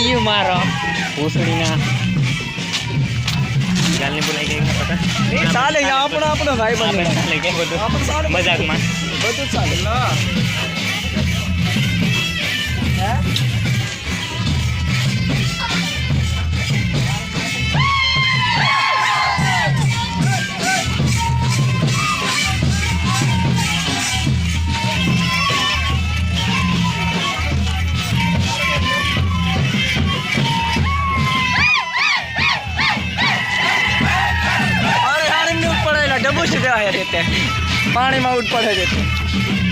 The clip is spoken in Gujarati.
ઈ મારો. ભૂસડીના ગાલને બોલાઈ ગઈ પતા એ ચાલે આપણો આપણો ભાઈ બધું? મજાકમાં. બધું ચાલે. રહેવા રહેતે. પાણીમાં ઉઠ પડે છે